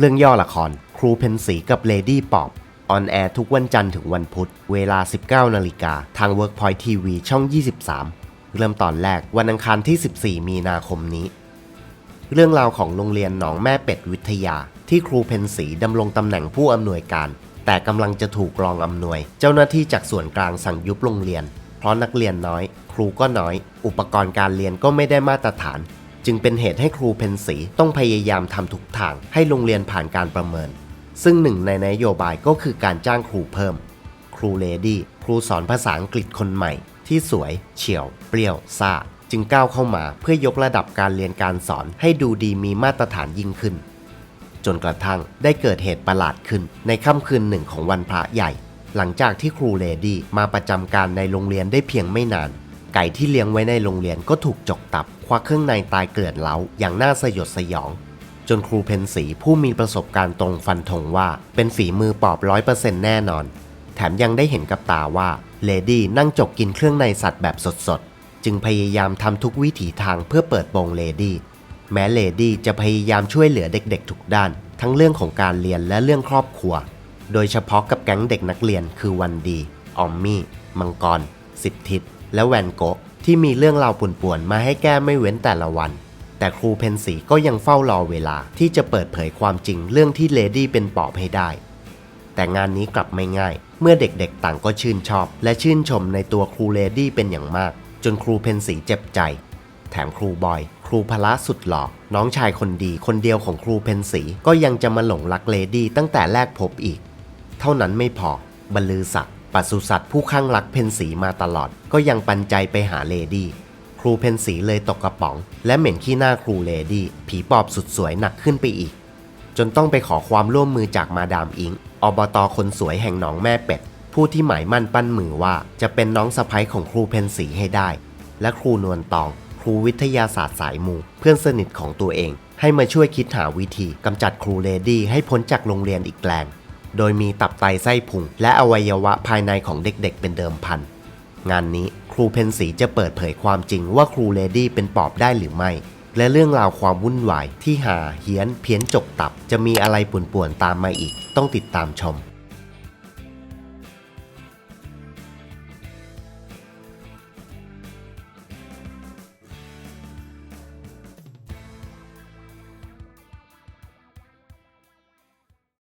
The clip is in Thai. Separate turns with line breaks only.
เรื่องย่อละคร ครูเพนสีกับเลดี้ปอบออนแอร์ทุกวันจันทร์ถึงวันพุธ เวลา 19 นาฬิกา ทาง Workpoint TV ช่อง 23 เริ่มตอนแรกวันอังคารที่ 14 มีนาคมนี้ เรื่องราวของโรงเรียนหนองแม่เป็ดวิทยา ที่ครูเพนสีดำรงตำแหน่งผู้อำนวยการ แต่กำลังจะถูกรองอำนวย เจ้าหน้าที่จากส่วนกลางสั่งยุบโรงเรียน เพราะนักเรียนน้อย ครูก็น้อย อุปกรณ์การเรียนก็ไม่ได้มาตรฐาน จึงเป็นเหตุให้ครูเพนสีต้องพยายามทำทุกทางให้โรงเรียนผ่านการประเมิน ซึ่งหนึ่งในนโยบายก็คือการจ้างครูเพิ่ม ครูเลดี้ครูสอนภาษาอังกฤษคนใหม่ ที่สวย เฉียว เปรี้ยวซ่าจึงก้าวเข้ามาเพื่อยกระดับการเรียนการสอนให้ดูดีมีมาตรฐานยิ่งขึ้น จนกระทั่งได้เกิดเหตุประหลาดขึ้นในค่ำคืนหนึ่งของวันพระใหญ่ หลังจากที่ครูเลดี้มาประจำการในโรงเรียนได้เพียงไม่นาน ไก่ที่เลี้ยงไว้ในโรงเรียนก็ถูกจกตับ ควักเครื่องในตายเกลื่อนเล้าอย่างน่าสยดสยอง จนครูเพนสีผู้มีประสบการณ์ตรงฟันธงว่าเป็นฝีมือปอบร้อยเปอร์เซ็นต์แน่นอน แถมยังได้เห็นกับตาว่าเลดี้นั่งจกกินเครื่องในสัตว์แบบสดๆ จึงพยายามทำทุกวิถีทางเพื่อเปิดโปงเลดี้แม้เลดี้จะพยายามช่วยเหลือเด็กๆทุกด้าน ทั้งเรื่องของการเรียนและเรื่องครอบครัว โดยเฉพาะกับแก๊งเด็กนักเรียนคือวันดี ออมมี่ มังกร สิบทิศ และแวนโกะที่มีเรื่องราวป่วนๆ มาให้แก้ไม่เว้นแต่ละวัน แต่ครูเพนสีก็ยังเฝ้ารอเวลาที่จะเปิดเผยความจริงเรื่องที่เลดี้เป็นปอบให้ได้ แต่งานนี้กลับไม่ง่าย เมื่อเด็กๆต่างก็ชื่นชอบ และชื่นชมในตัวครูเลดี้เป็นอย่างมาก จนครูเพนสีเจ็บใจ แถมครูบอย ครูพละสุดหล่อน้องชายคนดีคนเดียวของครูเพนสีก็ยังจะมาหลงรักเลดี้ตั้งแต่แรกพบอีก เท่านั้นไม่พอบรรลือศักดิ ปศุสัตว์ผู้ข้างรักเพนสีมาตลอด ก็ยังปันใจไปหาเลดี้ ครูเพนสีเลยตกกระป๋อง และเหม็นขี้หน้าครูเลดี้ ผีปอบสุดสวยหนักขึ้นไปอีก จนต้องไปขอความร่วมมือจากมาดามอิง อบตอคนสวยแห่งหนองแม่เป็ด ผู้ที่หมายมั่นปั้นมือว่าจะเป็นน้องสะใภ้ของครูเพนสีให้ได้ และครูนวลตอง ครูวิทยาศาสตร์สายมูเพื่อนสนิทของตัวเอง ให้มาช่วยคิดหาวิธีกำจัดครูเลดี้ให้พ้นจากโรงเรียนอีกแรง โดยมีตับไตไส้พุงและอวัยวะภายในของเด็กๆ เป็นเดิมพัน งานนี้ครูเพนสีจะเปิดเผยความจริงว่าครูเลดี้เป็นปอบได้หรือไม่ และเรื่องราวความวุ่นวายที่หาเฮี้ยนเพี้ยนจกตับ จะมีอะไรป่วนๆตามมาอีก ต้องติดตามชม